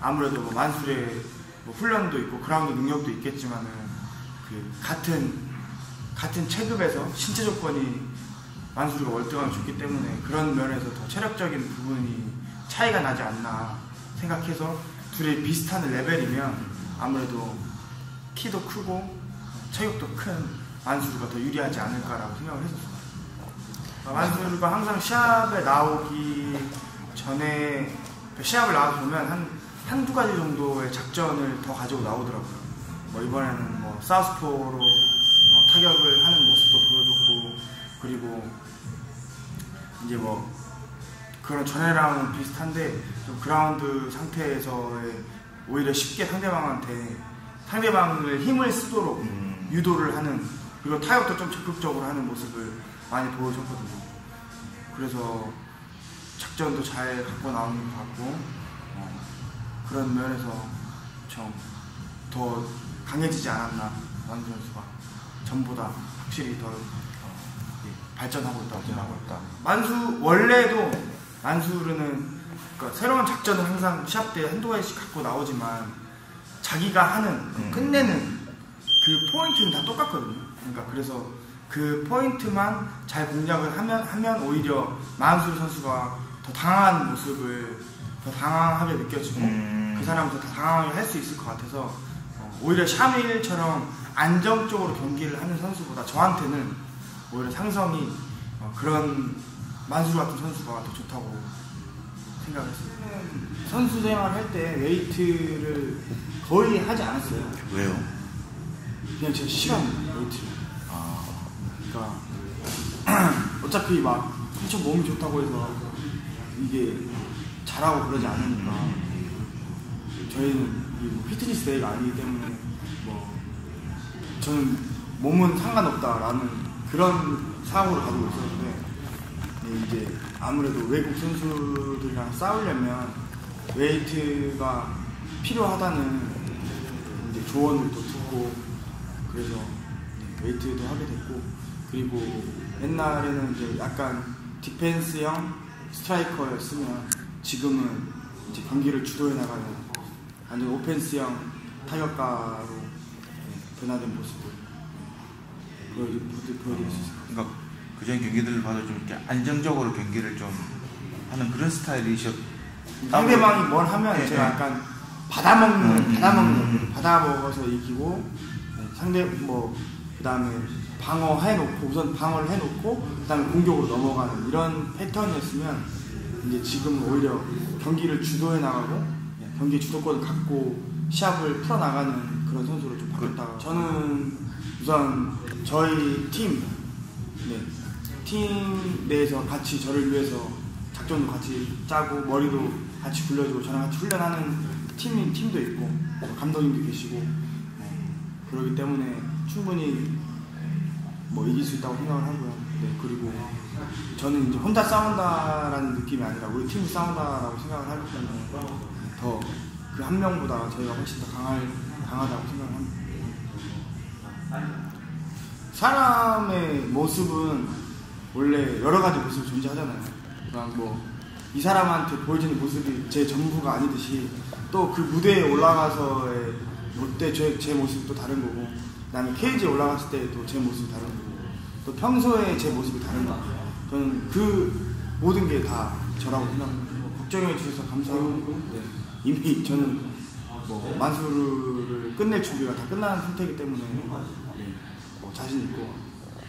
아무래도 뭐 만술의 뭐 훈련도 있고 그라운드 능력도 있겠지만은 그 같은 같은 체급에서 신체 조건이 만수리가 월등하게 좋기 때문에 그런 면에서 더 체력적인 부분이 차이가 나지 않나 생각해서 둘이 비슷한 레벨이면 아무래도 키도 크고 체격도 큰 만수르가 더 유리하지 않을까라고 생각을 했었어요. 만수르가 항상 시합에 나오기 전에 그 시합을 나와서 보면 한 한두 가지 정도의 작전을 더 가지고 나오더라고요. 뭐 이번에는 뭐 사우스포로 어, 타격을 하는 모습도 보여줬고 그리고 이제 뭐 그런 전에랑은 비슷한데 좀 그라운드 상태에서의 오히려 쉽게 상대방한테 상대방을 힘을 쓰도록 음. 유도를 하는 그리고 타격도 좀 적극적으로 하는 모습을 많이 보여줬거든요. 그래서 작전도 잘 갖고 나오는 것 같고 어, 그런 면에서 좀 더 강해지지 않았나 왕 선수가 전보다 확실히 더 어, 예, 발전하고 있다고 생각하고 있다. 만수 원래도 만수르는 그러니까 새로운 작전을 항상 시합 때 한두 가지씩 갖고 나오지만 자기가 하는 음. 끝내는 그 포인트는 다 똑같거든요. 그러니까 그래서 그 포인트만 잘 공략을 하면 하면 오히려 만수르 선수가 더 당황한 모습을 더 당황하게 느껴지고 음. 그 사람도 더 당황하게 할수 있을 것 같아서 어, 오히려 샤밀처럼 안정적으로 경기를 하는 선수보다 저한테는 오히려 상성이 어, 그런 만수르 같은 선수가 더 좋다고 생각했어요. 선수 생활 할 때 웨이트를 거의 하지 않았어요. 왜요? 그냥 제 시간 웨이트를. 아, 그러니까 어차피 막 엄청 몸이 좋다고 해서 이게 잘하고 그러지 않으니까 저희는 이뭐 피트니스 대회가 아니기 때문에 뭐 저는 몸은 상관없다라는 그런 사고를 가지고 있었는데 네, 이제 아무래도 외국 선수들이랑 싸우려면 웨이트가 필요하다는 이제 조언을 또 듣고 그래서 네, 웨이트도 하게 됐고 그리고 옛날에는 이제 약간 디펜스형 스트라이커였으면 지금은 이제 경기를 주도해 나가는 완전 오펜스형 타격가로 네, 변화된 모습을 네, 보여, 보여- 보여드릴 수것 그러니까 그전 경기들을 봐도 좀 이렇게 안정적으로 경기를 좀 하는 그런 스타일이셨. 같아요. 상대방이 뭘 하면 네, 제가 네. 약간 받아먹는 음, 받아먹는 음, 음. 받아먹어서 이기고 네, 상대 뭐 그다음에 방어해놓고 우선 방어를 해놓고 그다음에 공격으로 넘어가는 이런 패턴이었으면 이제 지금 오히려 경기를 주도해 나가고 네, 경기 주도권을 갖고 시합을 풀어 나가는 그런 선수로 좀 바뀌었다. 저는 우선 저희 팀, 네, 팀 내에서 같이 저를 위해서 작전도 같이 짜고 머리도 같이 굴려주고 저랑 같이 훈련하는 팀이 팀도 있고 감독님도 계시고 네, 그렇기 때문에 충분히 뭐 이길 수 있다고 생각을 하고요. 네, 그리고 저는 이제 혼자 싸운다라는 느낌이 아니라 우리 팀이 싸운다라고 생각을 하기 때문에 더 그 한 명보다 저희가 훨씬 더 강할, 강하다고 생각을 합니다. 사람의 모습은 원래 여러 가지 모습이 존재하잖아요. 그러니까 뭐이 사람한테 보여지는 모습이 제 전부가 아니듯이 또 그 무대에 올라가서의 그때 제, 제 모습이 또 다른 거고 그다음에 케이지에 올라갔을 때또제 모습이 다른 거고 또 평소에 제 모습이 다른 거 저는 그 모든 게 다 저라고 생각합니다. 뭐 걱정해 주셔서 감사하고 네. 이미 저는 뭐 만수를 끝낼 준비가 다 끝난 상태이기 때문에 네. 뭐 자신 있고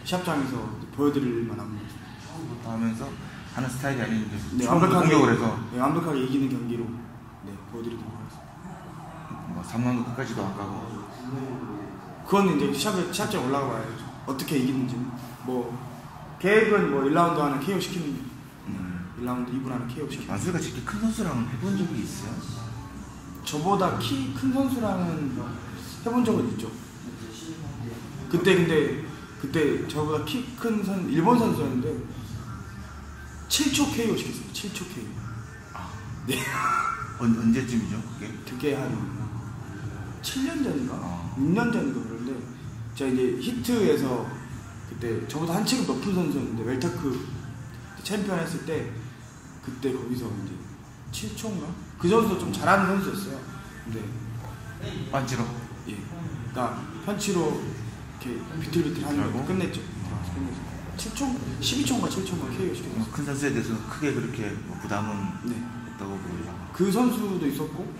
시합장에서 보여드릴 만한 거. 하면서 하는 스타일이 아닌데 네, 처음 공격을 해서 네, 완벽하게 이기는 경기로 네, 보여드리도록 하겠습니다. 뭐 3라운드 끝까지도 안 가고 그건 이제 시합에 시합장 올라가 봐야죠. 어떻게 이기는지는 뭐 계획은 뭐 1라운드 하는 KO 시키는 음. 1라운드 2분 하는 KO 시키는. 만수가 저렇게 큰 선수랑 해본 적이 있어요? 저보다 키 큰 선수랑은 해본 적은 있죠. 그때 근데 그때 저보다 키 큰 선 일본 선수였는데 7초 KO 시켰어요. 7초 KO. 네. 언, 언제쯤이죠 그게? 그게 한 7년 전인가? 어. 6년 전인가 그런데 제가 이제 히트에서 그때 저보다 한 체급 높은 선수였는데 웰터크 챔피언 했을 때 그때 거기서 이제 7초인가? 그 선수도 좀 잘하는 선수였어요. 근데 반지로. 예, 그러니까 펀치로 이렇게 비틀비틀 하는? 거 끝냈죠. 끝냈죠. 7초, 12초인가 7초인가 KO 시켰어요. 뭐큰 선수에 대해서는 크게 그렇게 뭐 부담은 네. 없다고 보죠. 그 선수도 있었고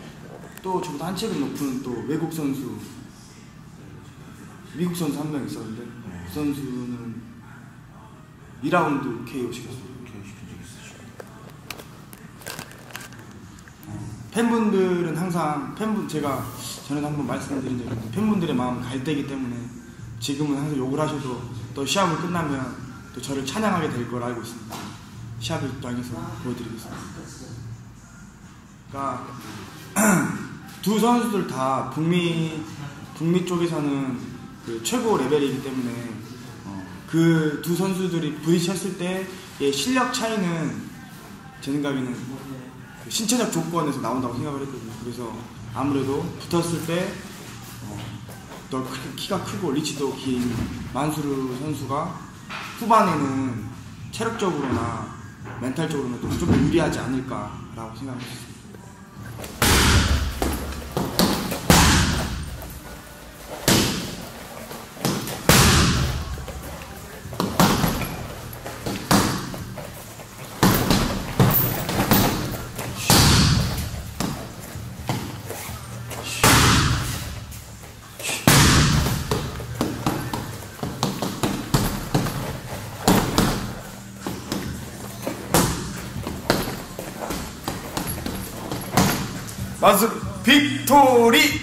또 저보다 한 체급 높은 또 외국 선수 미국 선수 한 명 있었는데 네. 그 선수는 2라운드 KO 시켰어요. 이렇게 시킨 적 있으시고. 팬분들은 항상 팬분 제가 전에도 한번 말씀드린 적이 있는데 팬분들의 마음 갈 때기 때문에 지금은 항상 욕을 하셔도 또 시합을 끝나면 또 저를 찬양하게 될 걸 알고 있습니다. 시합을 통해서 보여드리겠습니다. 그러니까 두 선수들 다 북미 북미 쪽에서는 그 최고 레벨이기 때문에 그두 선수들이 부딪혔을 때의 실력 차이는 제 생각에는 그 신체적 조건에서 나온다고 생각을 했거든요. 그래서 아무래도 붙었을 때 어, 키가 크고 리치도 긴 만수르 선수가 후반에는 체력적으로나 멘탈적으로나 좀더 유리하지 않을까라고 생각했습니다. 만수 빅토리!